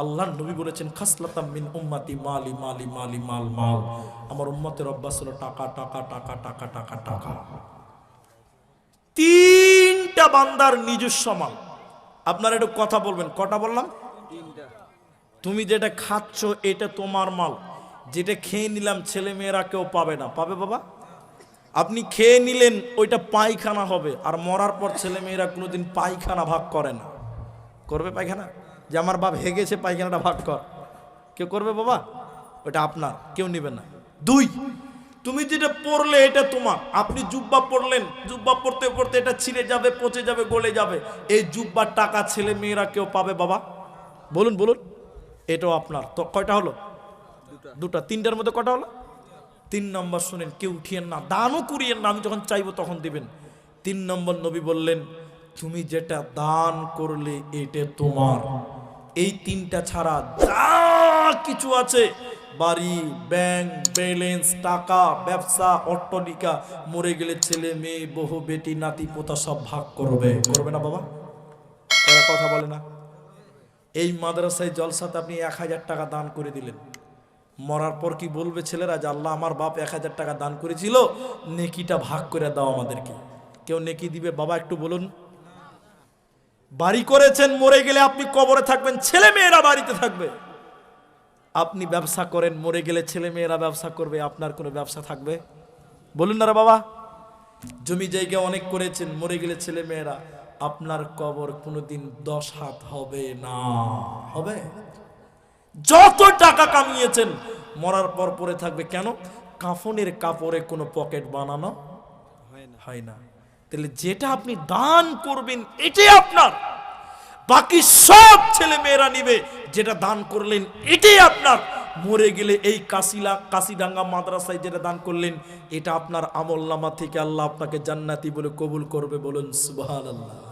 আল্লাহর নবী বলেছেন খাসলাতাম মিন উম্মাতি মালি মালি মালি মাল মাল। আমার উম্মতের অভ্যাস হলো টাকা টাকা টাকা টাকা টাকা টাকা। তিনটা বান্দার নিজস্ব মাল। আপনারা একটু কথা বলবেন। কটা বললাম? তুমি যেটা খাচ্ছ এটা তোমার মাল। যেটা খেয়ে নিলাম ছেলে মেয়েরা কেউ পাবে না। পাবে বাবা? আপনি খেয়ে নিলেন ওইটা পায়খানা হবে। আর মরার পর ছেলে মেয়েরা কোনোদিন পায়খানা ভাগ করে না। করবে পায়খানা? যে আমার বাপ হেগেছে পায়খানাটা ভাগ কর। কেউ করবে বাবা? ওটা আপনার কেউ নেবে না। দুই তুমি যেটা পড়লে এটা তোমার। আপনি জুব্বা পড়লেন জুব্বা পড়তে পড়তে এটা ছিঁড়ে যাবে পচে যাবে গলে যাবে। এই জুব্বার টাকা ছেলে মেয়েরা কেউ পাবে বাবা? বলুন বলুন। এটাও আপনার। তো কয়টা হলো? দুটা। তিনটার মধ্যে কটা হলো? তিন নম্বর শুনেন কেউ উঠিয়েন না। দানও করিয়েন না আমি যখন চাইব তখন দিবেন। তিন নম্বর নবী বললেন তুমি যেটা দান করলে এটা তোমার। এই তিনটা ছাড়া যা কিছু আছে, বাড়ি ব্যাংক ব্যালেন্স টাকা, ব্যবসা, অট্টলিকা, মরে গেলে ছেলে, মেয়ে বহু বেটি, নাতি, পোতা সব ভাগ করবে। করবে না বাবা? এরা কথা বলে না। এই মাদ্রাসায় জলসাতে আপনি এক হাজার টাকা দান করে দিলেন। মরার পর কি বলবে ছেলেরা যে, আল্লাহ, আমার বাপ এক হাজার টাকা দান করেছিল, নেকিটা ভাগ করে দাও আমাদেরকে। কেউ নেকি দিবে? বাবা, একটু বলুন। বাড়ি করেছেন, মরে গেলে আপনি কবরে থাকবেন, ছেলে মেয়েরা বাড়িতে থাকবে। আপনি ব্যবসা করেন, মরে গেলে ছেলে মেয়েরা ব্যবসা করবে, আপনার কোনো ব্যবসা থাকবে? বলুন না বাবা, জমি জায়গা অনেক করেছেন, মরে গেলে ছেলে মেয়েরা, আপনার কবর কোনোদিন দশ হাত হবে না। হবে? যত টাকা কামিয়েছেন, মরার পর পরে থাকবে। কেন? কাফনের কাপড়ে কোনো পকেট বানানো হয় না। তাহলে যেটা আপনি দান করবেন, এটাই আপনার। বাকি সব ছেলে মেয়েরা নিবে, যেটা দান করলেন, এটাই আপনার। মরে গেলে এই কাশিলা, কাশিডাঙ্গা মাদ্রাসায় যেটা দান করলেন, এটা আপনার আমল নামা থেকে আল্লাহ আপনাকে জান্নাতি বলে কবুল করবে বলুন, সুবহানাল্লাহ।